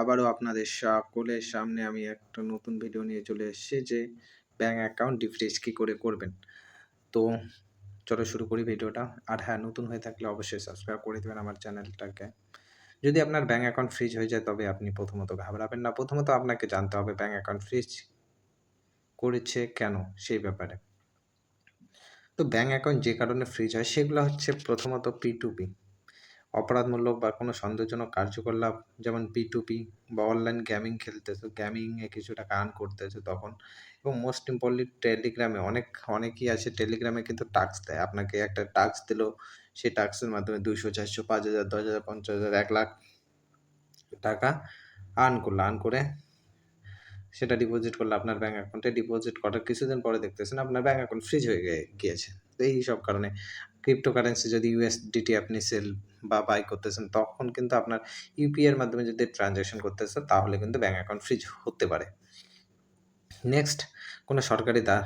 আবারও আপনাদের সকলের সামনে আমি একটা নতুন ভিডিও নিয়ে চলে এসেছি যে ব্যাঙ্ক অ্যাকাউন্ট ডিফ্রিজ কী করে করবেন। তো চলো শুরু করি ভিডিওটা আর হ্যাঁ নতুন হয়ে থাকলে অবশ্যই সাবস্ক্রাইব করে দেবেন আমার চ্যানেলটাকে যদি আপনার ব্যাঙ্ক অ্যাকাউন্ট ফ্রিজ হয়ে যায়, তবে আপনি প্রথমত ঘাবড়াবেন না। প্রথমত আপনাকে জানতে হবে ব্যাঙ্ক অ্যাকাউন্ট ফ্রিজ করেছে কেন সেই ব্যাপারে। তো ব্যাঙ্ক অ্যাকাউন্ট যে কারণে ফ্রিজ হয়, সেগুলো হচ্ছে প্রথমত পি টু পি অপরাধমূলক বা কোনো সন্দেহজনক কার্যকলাপ, যেমন পি টু পি বা অনলাইন গেমিং খেলতেছো গেমিংয়ে কিছু টাকা আর্ন করতেছো তখন। এবং মোস্ট ইম্পর্টেন্ট টেলিগ্রামে অনেক, অনেকেই আছে টেলিগ্রামে কিন্তু টাস্ক দেয়। আপনাকে একটা টাস্ক দিলো, সেই টাস্কের মাধ্যমে দুশো চারশো, পাঁচ হাজার, দশ হাজার, পঞ্চাশ হাজার, এক লাখ টাকা আর্ন করল। আর্ন করে সেটা ডিপোজিট করলে আপনার ব্যাঙ্ক অ্যাকাউন্টে ডিপোজিট করার কিছুদিন পরে দেখতেছেন আপনার ব্যাঙ্ক অ্যাকাউন্ট ফ্রিজ হয়ে গিয়েছে। তো এই সব কারণে ক্রিপ্টোকারেন্সি যদি ইউএসডিটি আপনি সেল বা বাই করতেছেন, তখন কিন্তু আপনার ইউপিআইয়ের মাধ্যমে যদি ট্রানজ্যাকশন করতেছেন, তাহলে কিন্তু ব্যাঙ্ক অ্যাকাউন্ট ফ্রিজ হতে পারে। নেক্সট কোনো সরকারি দা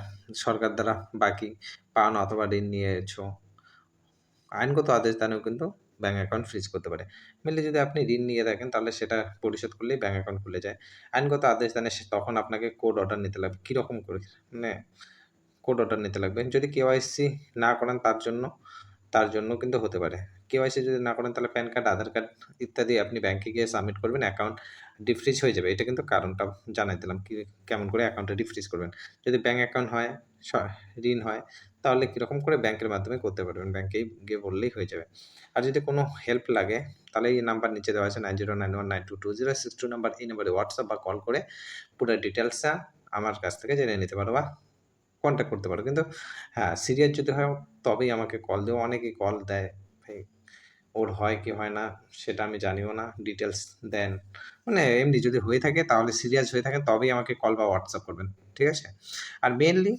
সরকার দ্বারা বাকি পান অথবা ঋণ নিয়েছো, আইনগত আদেশ দানেও কিন্তু ব্যাঙ্ক অ্যাকাউন্ট ফ্রিজ করতে পারে। মেনলি যদি আপনি ঋণ নিয়ে থাকেন, তাহলে সেটা পরিশোধ করলেই ব্যাঙ্ক অ্যাকাউন্ট খুলে যায়। আইনগত আদেশ দানে তখন আপনাকে কোড অর্ডার নিতে লাগবে। কীরকম করে? মানে কোড অর্ডার নিতে লাগবে যদি কেওয়াইসি না করেন তার জন্য তার জন্য কিন্তু হতে পারে। কেওয়াইসি যদি না করেন তাহলে প্যান কার্ড, আধার কার্ড ইত্যাদি আপনি ব্যাংকে গিয়ে সাবমিট করবেন, অ্যাকাউন্ট ডিফ্রিজ হয়ে যাবে। এটা কিন্তু কারণটা জানাই দিলাম কি কেমন করে অ্যাকাউন্টটা ডিফ্রিজ করবেন। যদি ব্যাঙ্ক অ্যাকাউন্ট হয় ঋণ হয়, তাহলে কীরকম করে ব্যাংকের মাধ্যমে করতে পারবেন। ব্যাংকেই গিয়ে বললেই হয়ে যাবে। আর যদি কোনো হেল্প লাগে, তাহলে এই নাম্বার নিচে দেওয়া আছে, nine zero nine one nine two two zero six two number, এই নাম্বারে হোয়াটসঅ্যাপ বা কল করে পুরো ডিটেলসটা আমার কাছ থেকে জেনে নিতে পারো বা কন্ট্যাক্ট করতে পারো। কিন্তু হ্যাঁ সিরিয়াস যদি হয়, তবেই আমাকে কল দেবো অনেকেই কল দেয়, ভাই, ওর হয় কি হয় না, সেটা আমি জানিও না ডিটেলস দেন। মানে এমনি যদি হয়ে থাকে, তাহলে সিরিয়াস হয়ে থাকে, তবেই আমাকে কল বা হোয়াটসঅ্যাপ করবেন, ঠিক আছে? আর মেনলি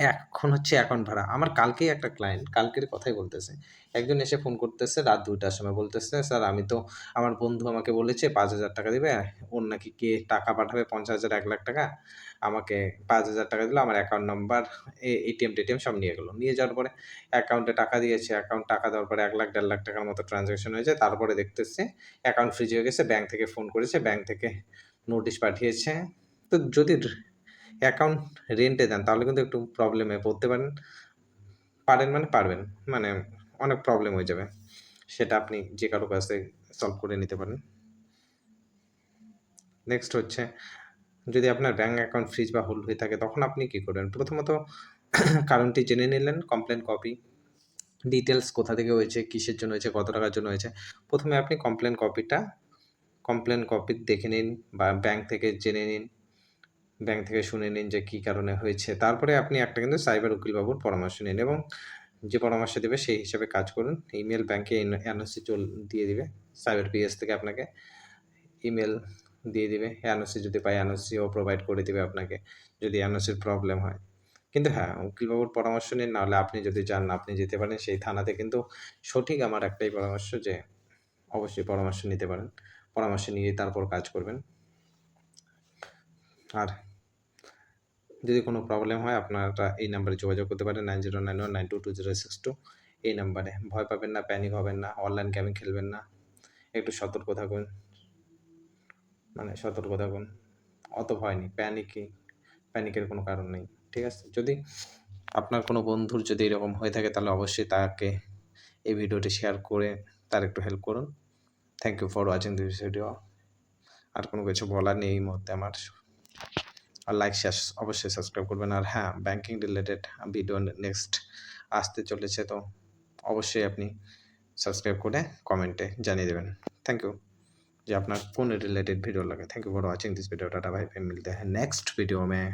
এখন হচ্ছে অ্যাকাউন্ট ভাড়া। আমার কালকেই একটা ক্লায়েন্ট কালকের কথাই বলতেছে। একজন এসে ফোন করতেছে, রাত দুইটার সময় বলতেছে, স্যার, আমি তো আমার বন্ধু আমাকে বলেছে, পাঁচ হাজার টাকা দিবে, ওর নাকি কে টাকা পাঠাবে, পঞ্চাশ হাজার, এক লাখ টাকা? আমাকে পাঁচ হাজার টাকা দিল, আমার অ্যাকাউন্ট নাম্বার এটিএম টেটিএম সব নিয়ে গেলো। নিয়ে যাওয়ার পরে অ্যাকাউন্টে টাকা দিয়েছে অ্যাকাউন্ট টাকা দেওয়ার পরে এক লাখ, দেড় লাখ টাকার মতো ট্রানজ্যাকশন হয়েছে। তারপরে দেখতেছে অ্যাকাউন্ট ফ্রিজ হয়ে গেছে ব্যাংক থেকে ফোন করেছে ব্যাংক থেকে নোটিশ পাঠিয়েছে। তো যদি অ্যাকাউন্ট রেন্টে দেন, তাহলে কিন্তু একটু প্রবলেমে পড়তে পারেন। পারেন মানে পারবেন মানে অনেক প্রবলেম হয়ে যাবে। সেটা আপনি যে কারও কাছে সলভ করে নিতে পারেন। নেক্সট হচ্ছে, যদি আপনার ব্যাঙ্ক অ্যাকাউন্ট ফ্রিজ বা হোল্ড হয়ে থাকে, তখন আপনি কী করবেন? প্রথমত কারণটি জেনে নিলেন কমপ্লেন কপি ডিটেলস কোথা থেকে হয়েছে, কিসের জন্য হয়েছে, কত টাকার জন্য হয়েছে। প্রথমে আপনি কমপ্লেন কপিটা কমপ্লেন কপি দেখে নিন বা ব্যাংক থেকে জেনে নিন। ব্যাংক থেকে শুনে নিন যে কী কারণে হয়েছে। তারপরে আপনি একটা কিন্তু সাইবার উকিলবাবুর পরামর্শ নিন এবং যে পরামর্শ দেবে সেই হিসাবে কাজ করুন। ইমেল ব্যাংকে এনওসি চল দিয়ে দিবে। সাইবার পিএস থেকে আপনাকে ইমেল দিয়ে দিবে। এনওসি যদি পায়, এনওসিও প্রোভাইড করে দিবে আপনাকে যদি এনওসির প্রবলেম হয়। কিন্তু হ্যাঁ উকিলবাবুর পরামর্শ নিন, নাহলে আপনি যদি চান আপনি যেতে পারেন, সেই থানাতে কিন্তু সঠিক আমার একটাই পরামর্শ যে অবশ্যই পরামর্শ নিতে পারেন। পরামর্শ নিয়ে তারপর কাজ করবেন। আর যদি কোনো প্রবলেম হয়, আপনারা এই নাম্বারে যোগাযোগ করতে পারেন nine zero nine one nine two two zero six two এই নাম্বারে ভয় পাবেন না প্যানিক হবেন না অনলাইন গেমিং খেলবেন না। একটু সতর্ক থাকুন। মানে সতর্ক থাকুন। অত ভয় নেই প্যানিকই প্যানিকের কোনো কারণ নেই, ঠিক আছে? যদি আপনার কোনো বন্ধুর যদি এরকম হয়ে থাকে, তাহলে অবশ্যই তাকে এই ভিডিওটি শেয়ার করে তার একটু হেল্প করুন। Thank you for watching this video আর কোনো কিছু বলার নেই এই মুহূর্তে আমার। আর লাইক শেয়ার অবশ্যই সাবস্ক্রাইব করবেন আর হ্যাঁ ব্যাঙ্কিং রিলেটেড ভিডিও নেক্সট আসতে চলেছে তো অবশ্যই আপনি সাবস্ক্রাইব করে কমেন্টে জানিয়ে দেবেন থ্যাংক ইউ যে আপনার কোন रिलेटेड वीडियो लगे thank you for watching this video Tata भाई पे मिलते हैं नेक्स्ट वीडियो में